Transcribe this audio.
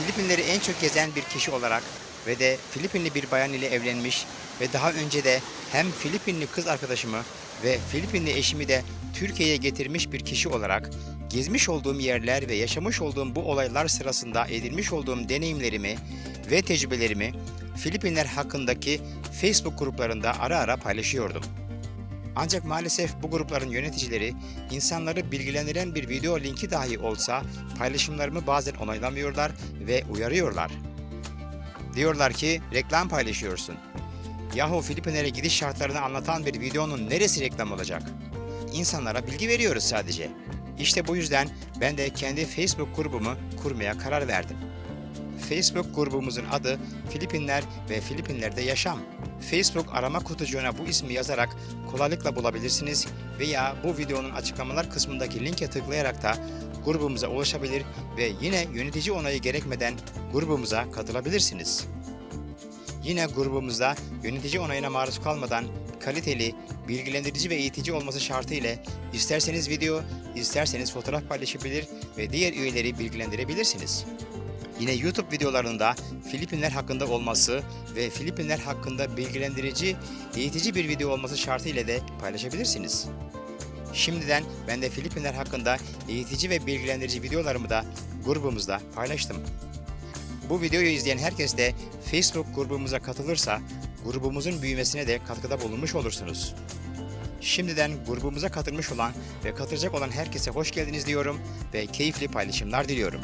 Filipinleri en çok gezen bir kişi olarak ve de Filipinli bir bayan ile evlenmiş ve daha önce de hem Filipinli kız arkadaşımı ve Filipinli eşimi de Türkiye'ye getirmiş bir kişi olarak gezmiş olduğum yerler ve yaşamış olduğum bu olaylar sırasında edinmiş olduğum deneyimlerimi ve tecrübelerimi Filipinler hakkındaki Facebook gruplarında ara ara paylaşıyordum. Ancak maalesef bu grupların yöneticileri insanları bilgilendiren bir video linki dahi olsa paylaşımlarımı bazen onaylamıyorlar ve uyarıyorlar. Diyorlar ki reklam paylaşıyorsun. Yahu Filipinlere gidiş şartlarını anlatan bir videonun neresi reklam olacak? İnsanlara bilgi veriyoruz sadece. İşte bu yüzden ben de kendi Facebook grubumu kurmaya karar verdim. Facebook grubumuzun adı Filipinler ve Filipinler'de Yaşam. Facebook arama kutucuğuna bu ismi yazarak kolaylıkla bulabilirsiniz veya bu videonun açıklamalar kısmındaki linke tıklayarak da grubumuza ulaşabilir ve yine yönetici onayı gerekmeden grubumuza katılabilirsiniz. Yine grubumuzda yönetici onayına maruz kalmadan kaliteli, bilgilendirici ve eğitici olması şartı ile isterseniz video, isterseniz fotoğraf paylaşabilir ve diğer üyeleri bilgilendirebilirsiniz. Yine YouTube videolarında Filipinler hakkında olması ve Filipinler hakkında bilgilendirici, eğitici bir video olması şartı ile de paylaşabilirsiniz. Şimdiden ben de Filipinler hakkında eğitici ve bilgilendirici videolarımı da grubumuzda paylaştım. Bu videoyu izleyen herkes de Facebook grubumuza katılırsa grubumuzun büyümesine de katkıda bulunmuş olursunuz. Şimdiden grubumuza katılmış olan ve katılacak olan herkese hoş geldiniz diyorum ve keyifli paylaşımlar diliyorum.